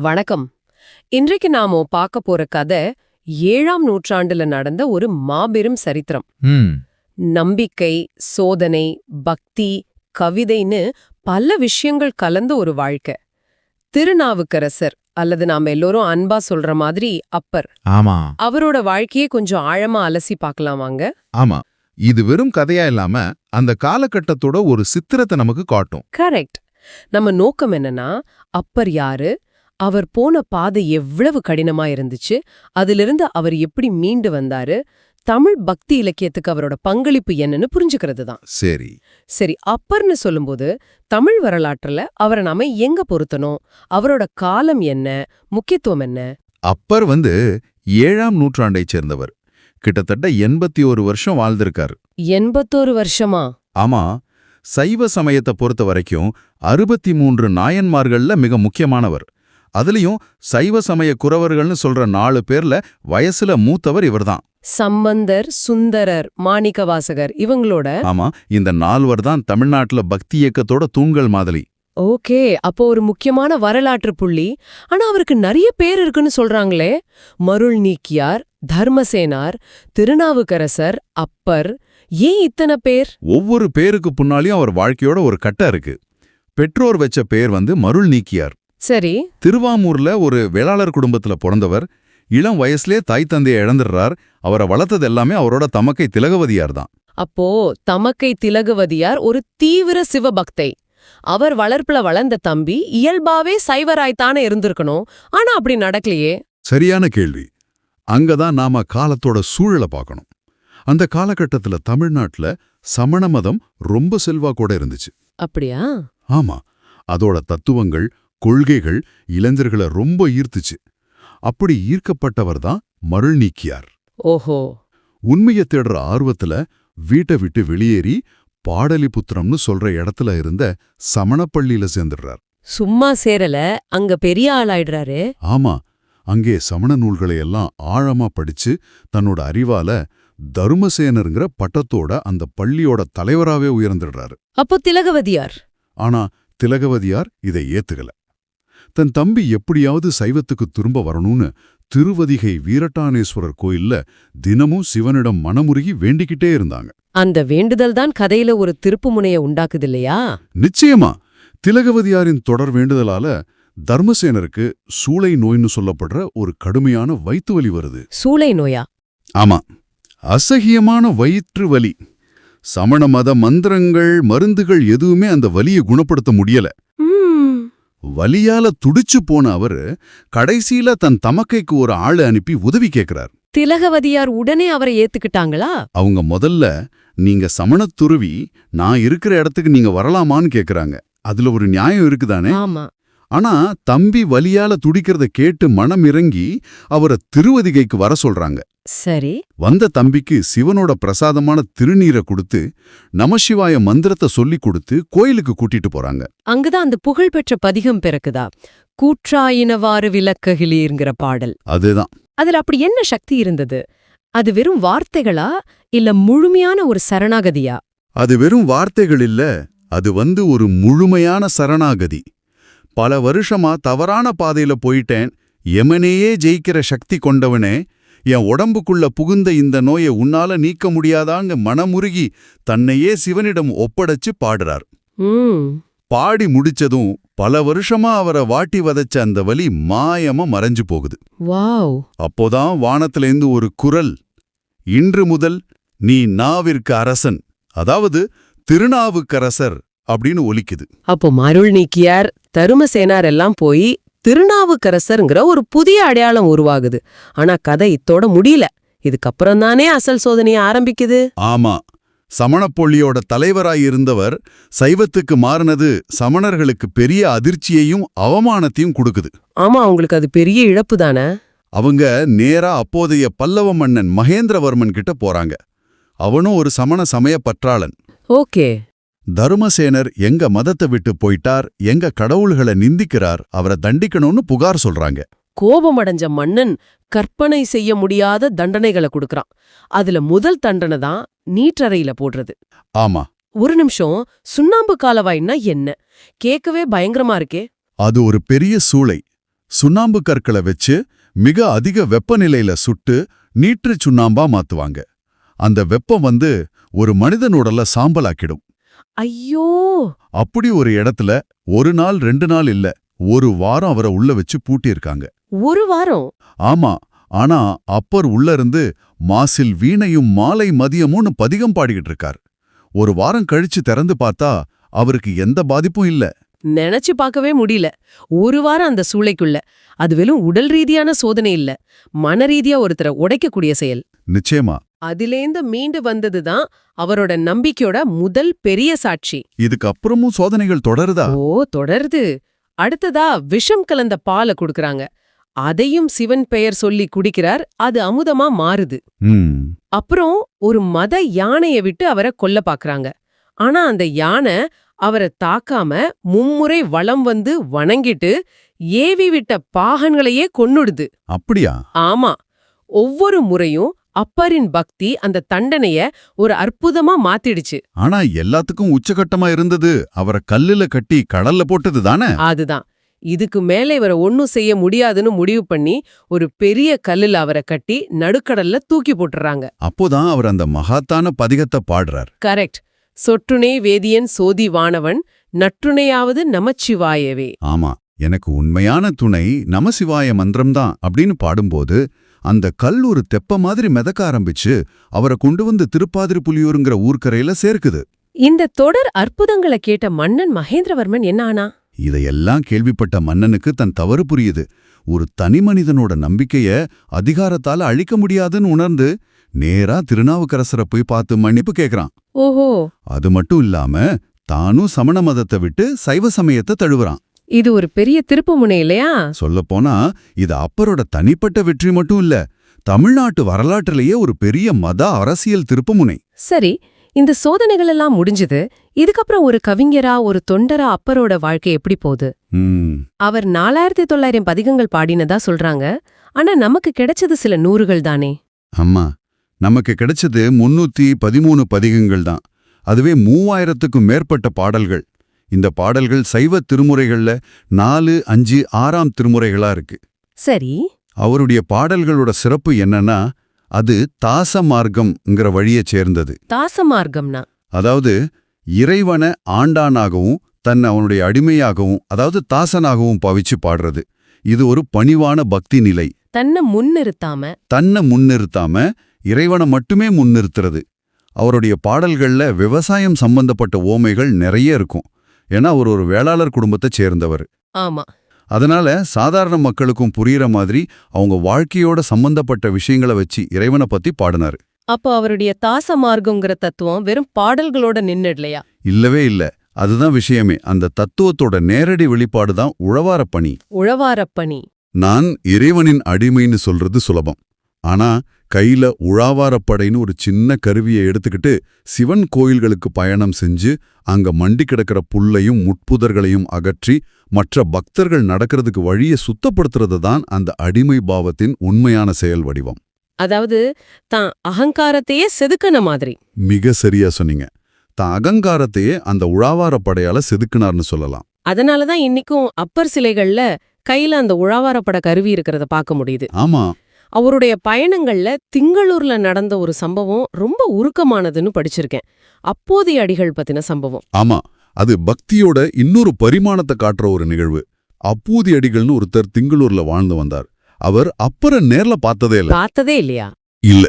வணக்கம். இன்றைக்கு நாம பார்க்க போற கதை ஏழாம் நூற்றாண்டுல நடந்த ஒரு மாபெரும் சரித்திரம். நம்பிக்கை சோதனை பக்தி கவிதைன்னு பல விஷயங்கள் கலந்த ஒரு வாழ்க்கை. திருநாவுக்கரசர் அல்லது நாம எல்லோரும் அன்பா சொல்ற மாதிரி அப்பர். ஆமா. அவரோட வாழ்க்கையே கொஞ்சம் ஆழமா அலசி பார்க்கலாம் வாங்க. ஆமா. இது வெறும் கதையா இல்லாம அந்த காலகட்டத்தோட ஒரு சித்திரத்தை நமக்கு காட்டும். கரெக்ட். நம்ம நோக்கம் என்னன்னா அப்பர் யாரு? அவர் போன பாதை எவ்வளவு கடினமா இருந்துச்சு அதிலிருந்து அவர் எப்படி மீண்டு வந்தாரு தமிழ் பக்தி இலக்கியத்துக்கு அவரோட பங்களிப்பு என்னன்னு புரிஞ்சுக்கிறது தான் சரி. சரி அப்பர்னு சொல்லும்போது தமிழ் வரலாற்றுல அவரை நாம எங்க பொருத்தணும் அவரோட காலம் என்ன முக்கியத்துவம் என்ன? அப்பர் வந்து ஏழாம் நூற்றாண்டைச் சேர்ந்தவர். கிட்டத்தட்ட எண்பத்தி ஒரு வருஷம் வாழ்ந்திருக்காரு. எண்பத்தோரு வருஷமா? ஆமா சைவ சமயத்தை பொறுத்த வரைக்கும் அறுபத்தி மூன்று நாயன்மார்கள்ல மிக முக்கியமானவர். அதுலயும் சைவ சமய குறவர்கள்னு சொல்ற நாலு பேர்ல வயசுல மூத்தவர் இவர்தான். சம்பந்தர் சுந்தரர் மாணிக்கவாசகர் இவங்களோட? ஆமா இந்த நால்வர் தான் தமிழ்நாட்டுல பக்தி இயக்கத்தோட தூண்கள் மாதிரி ஓகே அப்போ ஒரு முக்கியமான வரலாற்று புள்ளி. ஆனா அவருக்கு நிறைய பேர் இருக்குன்னு சொல்றாங்களே. மருள் நீக்கியார் தர்மசேனார் திருநாவுக்கரசர் அப்பர். ஏன் இத்தனை பேர்? ஒவ்வொரு பேருக்கு பின்னாலையும் அவர் வாழ்க்கையோட ஒரு கட்டை இருக்கு. பெற்றோர் வச்ச பேர் வந்து மருள் நீக்கியார். சரி. திருவாமூர்ல ஒரு வேளாளர் குடும்பத்துல பிறந்தவர் இளம் வயசுலே தாய் தந்தையை இழந்துடுறார். அவரை வளர்த்தது எல்லாமே அவரோட தமக்கை திலகவதியார் தான். அப்போ தமக்கை திலகுவதியார் ஒரு தீவிர சிவபக்தை. அவர் வளர்ப்புல வளர்ந்த தம்பி இயல்பாவே சைவராய்த்தானே இருந்திருக்கணும். ஆனா அப்படி நடக்கலையே. சரியான கேள்வி. அங்கதான் நாம காலத்தோட சூழலை பார்க்கணும். அந்த காலகட்டத்துல தமிழ்நாட்டுல சமண மதம் ரொம்ப செல்வாக்கோட இருந்துச்சு. அப்படியா? ஆமா. அதோட தத்துவங்கள் கொள்கைகள் இளைஞர்களை ரொம்ப ஈர்த்துச்சு. அப்படி ஈர்க்கப்பட்டவர் தான் மருள் நீக்கியார். ஓஹோ. உண்மையை தேடுற ஆர்வத்துல வீட்டை விட்டு வெளியேறி பாடலிபுத்திரம்னு சொல்ற இடத்துல இருந்த சமணப்பள்ளியில சேர்ந்துடுறார். சும்மா சேரல அங்க பெரிய ஆளாயிடுறாரு. ஆமா அங்கே சமண நூல்களை எல்லாம் ஆழமா படிச்சு தன்னோட அறிவால தருமசேனருங்கிற பட்டத்தோட அந்த பள்ளியோட தலைவராவே உயர்ந்துடுறாரு. அப்போ திலகவதியார்? ஆனா திலகவதியார் இதை ஏத்துக்கல. தன் தம்பி எப்படியாவது சைவத்துக்கு திரும்ப வரணும்னு திருவதிகை வீரட்டானேஸ்வரர் கோயில்ல தினமும் சிவனிடம் மனமுருகி வேண்டிக்கிட்டே இருந்தாங்க. அந்த வேண்டுதல் தான் கதையில ஒரு திருப்புமுனைய உண்டாக்குது இல்லையா நிச்சயமா. திலகவதியாரின் தொடர் வேண்டுதலால தர்மசேனருக்கு சூளை நோய்னு சொல்லப்படுற ஒரு கடுமையான வயிற்று வலி வருது. சூளை நோயா? ஆமா. அசகியமான வயிற்று வலி. சமண மத மந்திரங்கள் மருந்துகள் எதுவுமே அந்த வலியை குணப்படுத்த முடியல. வலியால துடிச்சு போன அவரு கடைசியில தன் தமக்கைக்கு ஒரு ஆளு அனுப்பி உதவி கேக்குறார். திலகவதியார் உடனே அவரை ஏத்துக்கிட்டாங்களா? அவங்க முதல்ல நீங்க சமணத் துருவி நான் இருக்கிற இடத்துக்கு நீங்க வரலாமான்னு கேக்குறாங்க. அதுல ஒரு நியாயம் இருக்குதானே? ஆமா. ஆனா தம்பி வலியால துடிக்கிறத கேட்டு மனம் இறங்கி அவரை திருவதிகைக்கு வர சொல்றாங்க. சரி. வந்த தம்பிக்கு சிவனோட பிரசாதமான திருநீரை கொடுத்து நமசிவாய மந்திரத்தை சொல்லிக் கொடுத்து கோயிலுக்கு கூட்டிட்டு போறாங்க. அங்குதான் அந்த புகழ்பெற்ற பதிகம் பிறக்குதா? கூற்றாயினவாறு விளக்ககிலீர்ங்கிற பாடல். அதுதான். அதுல அப்படி என்ன சக்தி இருந்தது? அது வெறும் வார்த்தைகளா? இல்ல முழுமையான ஒரு சரணாகதியா? அது வெறும் வார்த்தைகள் இல்ல அது வந்து ஒரு முழுமையான சரணாகதி. பல வருஷமா தவறான பாதையில போயிட்டேன். எமனேயே ஜெயிக்கிற சக்தி கொண்டவனே என் உடம்புக்குள்ள புகுந்த இந்த நோயை உன்னால நீக்க முடியாதான்னு மனமுருகி தன்னையே சிவனிடம் ஒப்படைச்சு பாடுறார். பாடி முடிச்சதும் பல வருஷமா அவரை வாட்டி வதச்ச அந்த வலி மாயமா மறைஞ்சு போகுது. அப்போதான் வானத்திலேந்து ஒரு குரல் இன்று முதல் நீ நாவிற்கு அரசன் அதாவது திருநாவுக்கரசர் அப்படின்னு ஒலிக்குது. அப்போ மருள் நீக்கியார் தருமசேனார் எல்லாம் போய் திருநாவுக்கரசருங்கிற ஒரு புதிய அடையாளம் உருவாகுது. ஆனா கதை இத்தோட முடியல. இதுக்கப்புறம் தானே அசல் சோதனைய ஆரம்பிக்குது. ஆமா. சமணப்பொள்ளியோட தலைவராய் இருந்தவர் சைவத்துக்கு மாறினது சமணர்களுக்கு பெரிய அதிர்ச்சியையும் அவமானத்தையும் கொடுக்குது. ஆமா அவங்களுக்கு அது பெரிய இழப்பு தானே. அவங்க நேரா அப்போதைய பல்லவ மன்னன் மகேந்திரவர்மன் கிட்ட போறாங்க. அவனும் ஒரு சமண சமய பற்றாளன். ஓகே. தருமசேனர் எங்க மதத்தை விட்டு போயிட்டார் எங்க கடவுள்களை நிந்திக்கிறார் அவரை தண்டிக்கணும்னு புகார் சொல்றாங்க. கோபமடைஞ்ச மன்னன் கற்பனை செய்ய முடியாத தண்டனைகளை கொடுக்கறான். அதுல முதல் தண்டனை தான் நீற்றறையில போடுறது. ஆமா. ஒரு நிமிஷம் சுண்ணாம்பு காலவாய்னா என்ன? கேட்கவே பயங்கரமா இருக்கே. அது ஒரு பெரிய சூளை. சுண்ணாம்பு கற்களை வச்சு மிக அதிக வெப்பநிலையில சுட்டு நீற்று சுண்ணாம்பா மாத்துவாங்க. அந்த வெப்பம் வந்து ஒரு மனிதன் உடல சாம்பலாக்கிடும். ஐயோ! அப்படி ஒரு இடத்துல ஒரு நாள் ரெண்டு நாள் இல்ல ஒரு வாரம் அவரை உள்ள வச்சு பூட்டியிருக்காங்க. ஒரு வாரம்? ஆமா ஆனா அப்பர் உள்ள இருந்து மாசில் வீணையும் மாலை மதியமும்னு பதிகம் பாடிக்கிட்டு இருக்கார். ஒரு வாரம் கழிச்சு திறந்து பார்த்தா அவருக்கு எந்த பாதிப்பும் இல்ல. நினைச்சு பார்க்கவே முடியல. ஒரு வாரம் அந்த சூளைக்குள்ள. அது வெறும் உடல் ரீதியான சோதனை இல்ல. மன ரீதியா ஒருத்தரை உடைக்கக்கூடிய செயல். நிச்சயமா. அதிலேந்து மீண்டு வந்ததுதான் அவரோட நம்பிக்கையோட முதல் பெரிய சாட்சி. இதுக்கு அப்புறமும் சோதனைகள் தொடருதா? ஓ தொடருது. அடுத்ததா விஷம் கலந்த பாலை குடுக்கறாங்க. அதையும் சிவன் பெயர் சொல்லி குடிக்கிறார். அது அமுதமா மாறுது. அப்புறம் ஒரு மத யானைய விட்டு அவரை கொல்ல பாக்குறாங்க. ஆனா அந்த யானை அவரை தாக்காம மும்முறை வலம் வந்து வணங்கிட்டு ஏவி விட்ட பாகன்களையே கொன்னுடுது. அப்படியா? ஆமா. ஒவ்வொரு முறையும் அப்பரின் பக்தி அந்த தண்டனைய ஒரு அற்புதமா மாத்திடுச்சு. ஆனா எல்லாத்துக்கும் உச்சகட்டமா இருந்தது. அவரை கல்லுல கட்டி கடல்ல போட்டது தானே? அதுதான். இதுக்கு மேல இவரை ஒன்னும் செய்ய முடியாதுன்னு முடிவு பண்ணி ஒரு பெரிய கல்லுல அவரை கட்டி நடுக்கடல்ல தூக்கி போட்டுறாங்க. அப்போதான் அவர் அந்த மகாத்தான பதிகத்தை பாடுறார். கரெக்ட். சொற்றுணை வேதியன் சோதி வானவன் நற்றுணையாவது நமச்சிவாயவே. ஆமா எனக்கு உண்மையான துணை நமசிவாய மந்திரம்தான் அப்படின்னு பாடும்போது அந்த கல் ஒரு தெப்ப மாதிரி மிதக்க ஆரம்பிச்சு அவரை கொண்டு வந்து திருப்பாதிரி புலியூருங்கிற ஊர்க்கரையில சேர்க்குது. இந்த தொடர் அற்புதங்களை கேட்ட மன்னன் மகேந்திரவர்மன் என்ன ஆனா? இதையெல்லாம் கேள்விப்பட்ட மன்னனுக்கு தன் தவறு புரியுது. ஒரு தனி மனிதனோட நம்பிக்கைய அதிகாரத்தால அழிக்க முடியாதுன்னு உணர்ந்து நேரா திருநாவுக்கரசரை போய் பார்த்து மன்னிப்பு கேக்குறான். ஓஹோ. அது மட்டும் இல்லாம தானும் சமண மதத்தை விட்டு சைவ சமயத்தை தழுவுறான். இது ஒரு பெரிய திருப்புமுனை இல்லையா? சொல்லப்போனா இது அப்பரோட தனிப்பட்ட வெற்றி மட்டும் இல்ல தமிழ்நாட்டு வரலாற்றிலேயே ஒரு பெரிய மத அரசியல் திருப்புமுனை சரி இந்த சோதனைகள் எல்லாம் முடிஞ்சது இதுக்கப்புறம் ஒரு கவிஞரா ஒரு தொண்டரா அப்பரோட வாழ்க்கை எப்படி போகுது? அவர் நாலாயிரத்தி தொள்ளாயிரம் பதிகங்கள் பாடினதா சொல்றாங்க ஆனா நமக்கு கிடைச்சது சில நூறுகள் தானே? அம்மா நமக்கு கிடைச்சது முன்னூத்தி பதிமூணு பதிகங்கள் தான் அதுவே மூவாயிரத்துக்கும் மேற்பட்ட பாடல்கள். இந்த பாடல்கள் சைவ திருமுறைகள்ல நாலு அஞ்சு ஆறாம் திருமுறைகளா இருக்கு. சரி. அவருடைய பாடல்களோட சிறப்பு என்னன்னா அது தாச மார்க்கம்ங்கிற வழியைச் சேர்ந்தது. தாச மார்க்கம்னா அதாவது இறைவனை ஆண்டானாகவும் தன்னை அவனுடைய அடிமையாகவும் அதாவது தாசனாகவும் பாவிச்சு பாடுறது. இது ஒரு பணிவான பக்தி நிலை. தன்னை முன்னிறுத்தாம? தன்னை முன்னிறுத்தாம இறைவனை மட்டுமே முன்னிறுத்துறது. அவருடைய பாடல்கள்ல விவசாயம் சம்பந்தப்பட்ட ஓமைகள் நிறைய இருக்கும். ஏன்னா அவர் ஒரு வேளாளர் குடும்பத்தைச் சேர்ந்தவர். ஆமா. அதனால சாதாரண மக்களுக்கும் புரியிற மாதிரி அவங்க வாழ்க்கையோட சம்பந்தப்பட்ட விஷயங்களை வச்சு இறைவனை பத்தி பாடினாரு. அப்போ அவருடைய தாச மார்க்கங்கிற தத்துவம் வெறும் பாடல்களோட நின்னுடலையா? இல்லவே இல்ல. அதுதான் விஷயமே. அந்த தத்துவத்தோட நேரடி வெளிப்பாடு தான் உழவாரப் பணி. உழவாரப்பணி நான் இறைவனின் அடிமைன்னு சொல்றது சுலபம். ஆனா கையில உழாவாரப்படைன்னு ஒரு சின்ன கருவியை எடுத்துக்கிட்டு சிவன் கோயில்களுக்கு பயணம் செஞ்சு அங்க மண்டி கிடக்கிற புல்லையும் முட்புதர்களையும் அகற்றி மற்ற பக்தர்கள் நடக்கிறதுக்கு வழியை சுத்தப்படுத்துறது தான் அந்த அடிமை பாவத்தின் உண்மையான செயல் வடிவம். அதாவது தான் அகங்காரத்தையே செதுக்கன மாதிரி. மிக சரியா சொன்னீங்க. தான் அகங்காரத்தையே அந்த உழாவாரப்படையால செதுக்குனார்னு சொல்லலாம். அதனாலதான் இன்னைக்கும் அப்பர் சிலைகள்ல கையில அந்த உழவாரப்பட கருவி இருக்கிறத பார்க்க முடியுது. ஆமா. அவருடைய பயணங்கள்ல திங்களூர்ல நடந்த ஒரு சம்பவம் ரொம்ப உருக்கமானதுன்னு படிச்சிருக்கேன். அப்போதைய அடிகள் பத்தின சம்பவம். ஆமா அது பக்தியோட இன்னொரு பரிமாணத்தை காட்டுற ஒரு நிகழ்வு. அப்பூதி அடிகள்னு ஒருத்தர் திங்களூர்ல வாழ்ந்து வந்தார். அவர் அப்பற நேர்ல பார்த்ததே இல்ல. பார்த்ததே இல்லையா? இல்ல.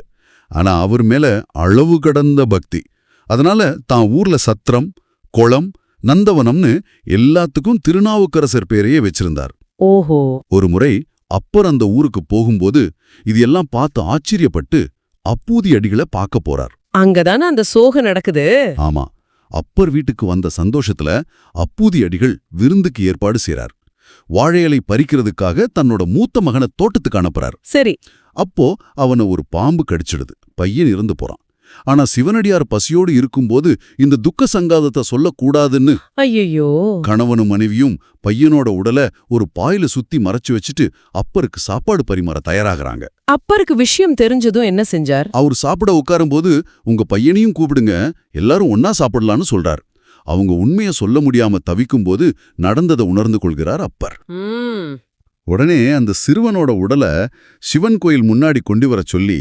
ஆனா அவர் மேல அளவு கடந்த பக்தி. அதனால தான் ஊர்ல சத்திரம் குளம் நந்தவனம்னு எல்லாத்துக்கும் திருநாவுக்கரசர் பேரையே வச்சிருந்தார். ஓஹோ. ஒரு முறை அப்பர் அந்த ஊருக்கு போகும்போது இது எல்லாம் பார்த்து ஆச்சரியப்பட்டு அப்பூதி அடிகளை பார்க்க போறார். அங்கதானே அந்த சோகம் நடக்குது? ஆமா. அப்பர் வீட்டுக்கு வந்த சந்தோஷத்துல அப்பூதி அடிகள் விருந்துக்கு ஏற்பாடு செய்றார். வாழையலை பறிக்கிறதுக்காக தன்னோட மூத்த மகனை தோட்டத்துக்கு அனுப்புறார். சரி. அப்போ அவனை ஒரு பாம்பு கடிச்சிடுது. பையன் இறந்து போறான். ஆனா சிவனடியார் பசியோடு இருக்கும்போது இந்த துக்க சங்காதத்தை சொல்லக்கூடாதுன்னு. ஐயோ கணவனும் மனைவியும் பையனோட உடலை ஒரு பாயில சுத்தி மறைச்சு வச்சுட்டு அப்பருக்கு சாப்பாடு பரிமாற தயாராகிறாங்க. அப்பருக்கு விஷயம் தெரிஞ்சதும் என்ன செஞ்சார்? அவர் சாப்பிட உட்காரும்போது உங்க பையனையும் கூப்பிடுங்க எல்லாரும் ஒன்னா சாப்பிடலான்னு சொல்றார். அவங்க உண்மைய சொல்ல முடியாம தவிக்கும்போது நடந்ததை உணர்ந்து கொள்கிறார் அப்பர். உடனே அந்த சிறுவனோட உடலை சிவன் கோயில் முன்னாடி கொண்டு வர சொல்லி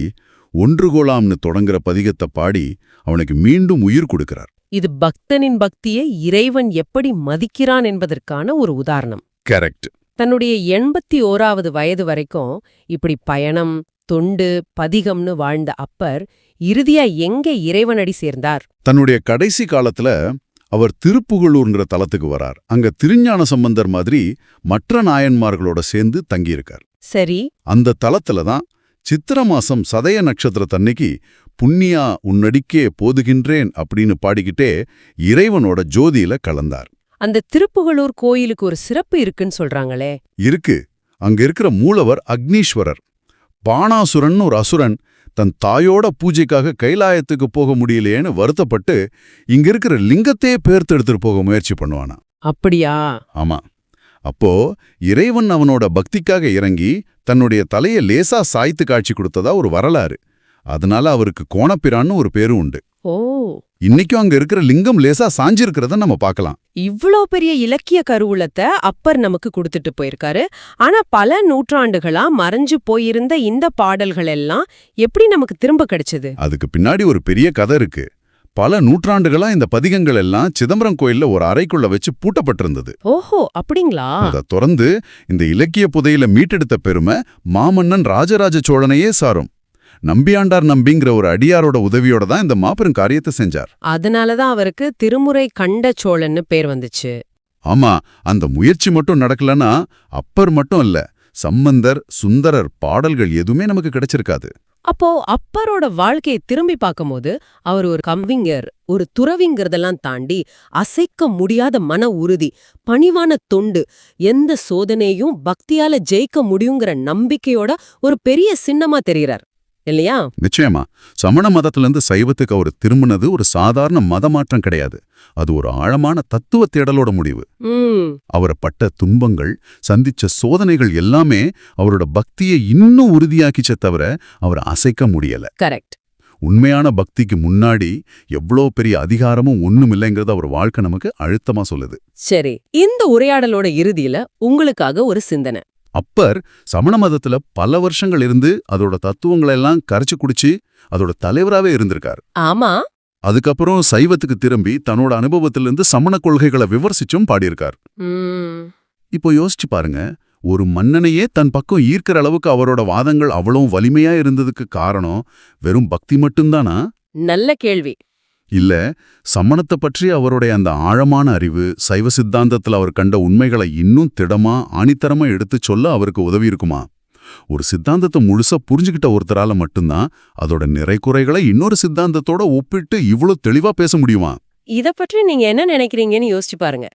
ஒன்றுகோலாம்னு தொடங்குற பதிகத்தை பாடி அவனுக்கு மீண்டும் உயிர் கொடுக்கிறார். இது பக்தனின் பக்தியை இறைவன் எப்படி மதிக்கிறான் என்பதற்கான ஒரு உதாரணம். கரெக்ட். தன்னுடைய எண்பத்தி ஓராவது வயது வரைக்கும் இப்படி பயணம் தொண்டு பதிகம்னு வாழ்ந்த அப்பர் இறுதியா எங்க இறைவனடி சேர்ந்தார்? தன்னுடைய கடைசி காலத்துல அவர் திருப்புகழூர்ங்கிற தலத்துக்கு வரார். அங்க திருஞான சம்பந்தர் மாதிரி மற்ற நாயன்மார்களோட சேர்ந்து தங்கியிருக்கார். சரி. அந்த தலத்துல தான் சித்திர மாசம் சதய நட்சத்திரத்தன்னைக்கு புண்ணியா உன்னடிக்கே போதுகின்றேன் அப்படின்னு பாடிக்கிட்டே இறைவனோட ஜோதியில கலந்தார். அந்த திருப்புகழூர் கோயிலுக்கு ஒரு சிறப்பு இருக்குன்னு சொல்றாங்களே. இருக்கு. அங்க இருக்கிற மூலவர் அக்னீஸ்வரர். பாணாசுரன் ஒரு அசுரன் தன் தாயோட பூஜைக்காக கைலாயத்துக்கு போக முடியலையேன்னு வருத்தப்பட்டு இங்க இருக்கிற லிங்கத்தையே பேர்த்தெடுத்துட்டு போக முயற்சி பண்ணுவானா அப்படியா? ஆமா. அப்போ இறைவன் அவனோட பக்திக்காக இறங்கி தன்னுடைய தலையை லேசா சாய்த்து காட்சி கொடுத்ததா ஒரு வரலாறு. அதனால அவருக்கு கோணப்பிரான்னு ஒரு பேரும் உண்டு. ஓ. இன்னைக்கும் அங்க இருக்கிற லிங்கம் லேசா சாஞ்சிருக்கிறத நம்ம பார்க்கலாம். இவ்ளோ பெரிய இலக்கிய கருவூலத்தை அப்பர் நமக்கு கொடுத்துட்டு போயிருக்காரு. ஆனா பல நூற்றாண்டுகளா மறைஞ்சு போயிருந்த இந்த பாடல்கள் எல்லாம் எப்படி நமக்கு திரும்ப கிடைச்சது? அதுக்கு பின்னாடி ஒரு பெரிய கதை இருக்கு. பல நூற்றாண்டுகளா இந்த பதிகங்கள் எல்லாம் சிதம்பரம் கோயில்ல ஒரு அறைக்குள்ள வச்சு பூட்டப்பட்டிருந்தது. ஓஹோ அப்படிங்களா? அதை திறந்து இந்த இலக்கிய புதையில மீட்டெடுத்த பெருமை மாமன்னன் ராஜராஜ சோழனையே சாரும். நம்பியாண்டார் நம்பிங்கிற ஒரு அடியாரோட உதவியோட தான் இந்த மாபெரும் காரியத்தை செஞ்சார். அதனாலதான் அவருக்கு திருமுறை கண்ட சோழன்னு பேர் வந்துச்சு. ஆமா அந்த முயற்சி மட்டும் நடக்கலன்னா அப்பர் மட்டும் இல்ல சம்பந்தர் சுந்தரர் பாடல்கள் எதுவுமே நமக்கு கிடைச்சிருக்காது. அப்போ அப்பரோட வாழ்க்கையை திரும்பி பார்க்கும்போது அவர் ஒரு கவிஞர் ஒரு துறவிங்கிறதெல்லாம் தாண்டி அசைக்க முடியாத மன உறுதி பணிவான தொண்டு எந்த சோதனையும் பக்தியால ஜெயிக்க முடியுங்கிற நம்பிக்கையோட ஒரு பெரிய சின்னமா தெரியறார் இல்லையா? நிச்சயமா. சமண மதத்திலிருந்து சைவத்துக்கு அவர் திரும்பினது ஒரு சாதாரண மத மாற்றம் கிடையாது. அது ஒரு ஆழமான தத்துவ தேடலோட முடிவு. அவரை பட்ட துன்பங்கள் சந்திச்ச சோதனைகள் எல்லாமே அவரோட பக்தியை இன்னும் உறுதியாக்கிச்சே தவிர அவரை அசைக்க முடியல. கரெக்ட். உண்மையான பக்திக்கு முன்னாடி எவ்வளோ பெரிய அதிகாரமும் ஒண்ணும் இல்லைங்கிறத அவர் வாழ்க்கை நமக்கு அழுத்தமா சொல்லுது. சரி. இந்த உரையாடலோட இறுதியில உங்களுக்காக ஒரு சிந்தனை. அப்பர் சமண மதத்துல பல வருஷங்கள் இருந்து அதோட தத்துவங்களை எல்லாம் கரைச்சு குடிச்சு அதோட தலைவராவே இருந்திருக்கார். ஆமா. அதுக்கப்புறம் சைவத்துக்கு திரும்பி தன்னோட அனுபவத்திலிருந்து சமண கொள்கைகளை விமர்சிச்சும் பாடியிருக்கார். இப்போ யோசிச்சு பாருங்க ஒரு மன்னனையே தன் பக்கம் ஈர்க்கிற அளவுக்கு அவரோட வாதங்கள் அவ்வளவு வலிமையா இருந்ததுக்கு காரணம் வெறும் பக்தி மட்டும்தானா? நல்ல கேள்வி. இல்ல சமணத்தை பற்றி அவருடைய அந்த ஆழமான அறிவு சைவ சித்தாந்தத்துல அவர் கண்ட உண்மைகளை இன்னும் திடமா ஆணித்தரமா எடுத்துச் சொல்ல அவருக்கு உதவி இருக்குமா? ஒரு சித்தாந்தத்தை முழுசா புரிஞ்சுக்கிட்ட ஒருத்தரால மட்டும்தான் அதோட நிறைக்குறைகளை இன்னொரு சித்தாந்தத்தோட ஒப்பிட்டு இவ்ளோ தெளிவா பேச முடியுமா? இத பற்றி நீங்க என்ன நினைக்கிறீங்கன்னு யோசிச்சு பாருங்க.